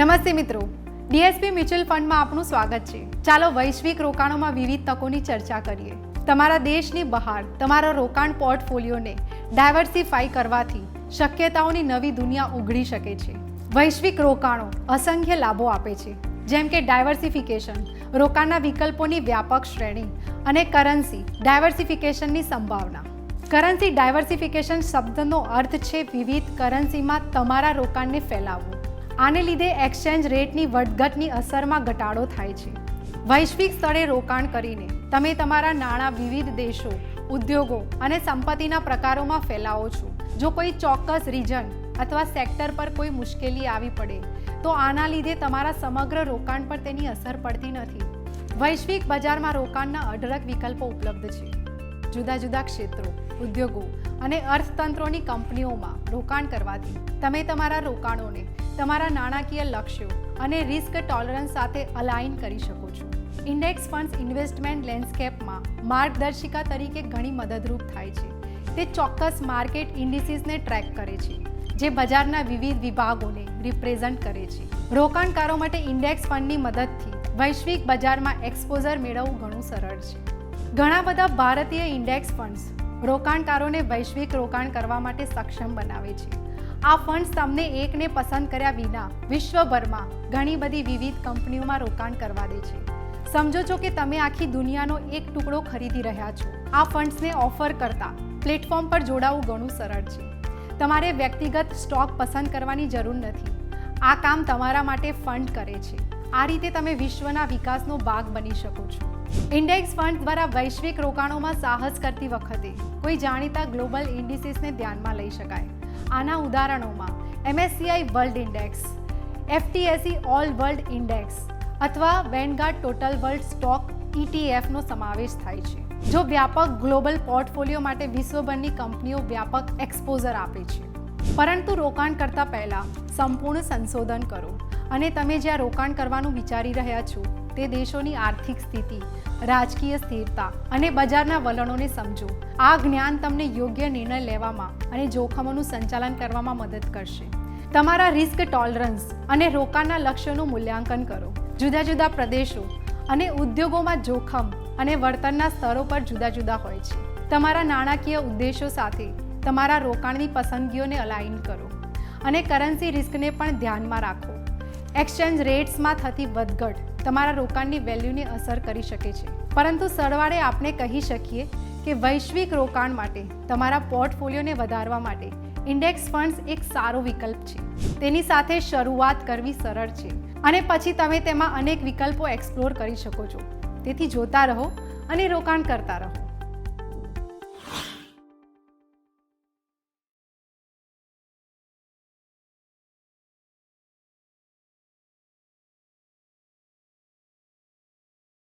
નમસ્તે મિત્રો. DSP mutual ફંડમાં આપનું સ્વાગત છે. ચાલો વૈશ્વિક રોકાણોમાં વિવિધ તકોની ચર્ચા કરીએ. તમારા દેશની બહાર, તમારા રોકાણ પોર્ટફોલિયોને ડાયવર્સિફાઈ કરવાથી શક્યતાઓની નવી દુનિયા ઉઘડી શકે છે. વૈશ્વિક રોકાણો અસંખ્ય લાભો આપે છે. જેમ કે ડાયવર્સિફિકેશન, રોકાણના વિકલ્પોની વ્યાપક શ્રેણી અને કરન્સી, ડાયવર્સિફિકેશનની સંભાવના. કરન્સી ડાયવર્સિફિકેશન શબ્દનો અર્થ છે વિવિધ કરન્સીમાં તમારા રોકાણને ફેલાવવું. આને લીધે એક્સચેન્જ રેટની વધઘટની અસરમાં ઘટાડો થાય છે. વૈશ્વિક સ્તરે રોકાણ કરીને તમે તમારા નાણાં વિવિધ દેશો, ઉદ્યોગો અને સંપત્તિના પ્રકારોમાં ફેલાવો છો. જો કોઈ ચોક્કસ રીજન અથવા સેક્ટર પર કોઈ મુશ્કેલી આવી પડે, તો આના લીધે તમારા સમગ્ર રોકાણ પર તેની અસર પડતી નથી. વૈશ્વિક બજારમાં રોકાણના અઢળક વિકલ્પો ઉપલબ્ધ છે. જુદા જુદા ક્ષેત્રો, ઉદ્યોગો અને અર્થતંત્રોની કંપનીઓમાં રોકાણ કરવાથી તમે તમારા રોકાણોને તમારા નાણાકીય લક્ષ્યો અને રિસ્ક ટોલરન્સ સાથે અલાઇન કરી શકો છો. ઇન્ડેક્સ ફંડ્સ ઇન્વેસ્ટમેન્ટ લેન્ડસ્કેપમાં માર્ગદર્શિકા તરીકે ઘણી મદદરૂપ થાય છે. તે ચોક્કસ માર્કેટ ઇન્ડિસીસને ટ્રેક કરે છે, જે બજારના વિવિધ વિભાગોને રિપ્રેઝન્ટ કરે છે. રોકાણકારો માટે ઇન્ડેક્સ ફંડની મદદથી વૈશ્વિક બજારમાં એક્સપોઝર મેળવવું ઘણું સરળ છે. ઘણા બધા ભારતીય ઇન્ડેક્સ ફંડ્સ રોકાણકારોને વૈશ્વિક રોકાણ કરવા માટે સક્ષમ બનાવે છે. આ ફંડ્સ તમને એકને પસંદ કર્યા વિના વિશ્વભરમાં ઘણી બધી વિવિધ કંપનીઓમાં રોકાણ કરવા દે છે. સમજો છો કે તમે આખી દુનિયાનો એક ટુકડો ખરીદી રહ્યા છો. આ ફંડ્સને ઓફર કરતા પ્લેટફોર્મ પર જોડાવું ઘણું સરળ છે. તમારે વ્યક્તિગત સ્ટોક પસંદ કરવાની જરૂર નથી. આ કામ તમારા માટે ફંડ કરે છે. આ રીતે તમે વિશ્વના વિકાસનો ભાગ બની શકો છો. ઇન્ડેક્સ ફંડ દ્વારા વૈશ્વિક રોકાણોમાં સાહસ કરતી વખતે કોઈ જાણીતા ગ્લોબલ ઇન્ડિસિસને ધ્યાનમાં લઈ શકાય. આના ઉદાહરણોમાં MSCI world index FTSE all world index અથવા વેનગાર્ડ ટોટલ વર્લ્ડ સ્ટોક ઇટીએફનો સમાવેશ થાય છે, જો વ્યાપક ગ્લોબલ પોર્ટફોલિયો માટે વિશ્વભરની કંપનીઓ વ્યાપક એક્સપોઝર આપે છે. પરંતુ રોકાણ કરતા પહેલા સંપૂર્ણ સંશોધન કરો. અને તમે જ્યાં રોકાણ કરવાનું વિચારી રહ્યા છો, તે દેશોની આર્થિક સ્થિતિ, રાજકીય સ્થિરતા અને બજારના વલણોને સમજો. આ જ્ઞાન તમને યોગ્ય નિર્ણય લેવામાં અને જોખમોનું સંચાલન કરવામાં મદદ કરશે. તમારા રિસ્ક ટોલરન્સ અને રોકાણના લક્ષ્યોનું મૂલ્યાંકન કરો. જુદા જુદા પ્રદેશો અને ઉદ્યોગોમાં જોખમ અને વળતરના સ્તરો પર જુદા જુદા હોય છે. તમારા નાણાકીય ઉદ્દેશો સાથે તમારા રોકાણની પસંદગીઓને અલાઇન કરો અને કરન્સી રિસ્કને પણ ધ્યાનમાં રાખો. એક્સચેન્જ રેટ્સમાં થતી વધઘટ તમારા રોકાણની વેલ્યુને અસર કરી શકે છે. પરંતુ સરવાળે આપણે કહી શકીએ કે વૈશ્વિક રોકાણ માટે, તમારા પોર્ટફોલિયોને વધારવા માટે, ઇન્ડેક્સ ફંડ્સ એક સારો વિકલ્પ છે. તેની સાથે શરૂઆત કરવી સરળ છે. અને પછી તમે તેમાં અનેક વિકલ્પો એક્સપ્લોર કરી શકો છો. તેથી જોતા રહો અને રોકાણ કરતા રહો.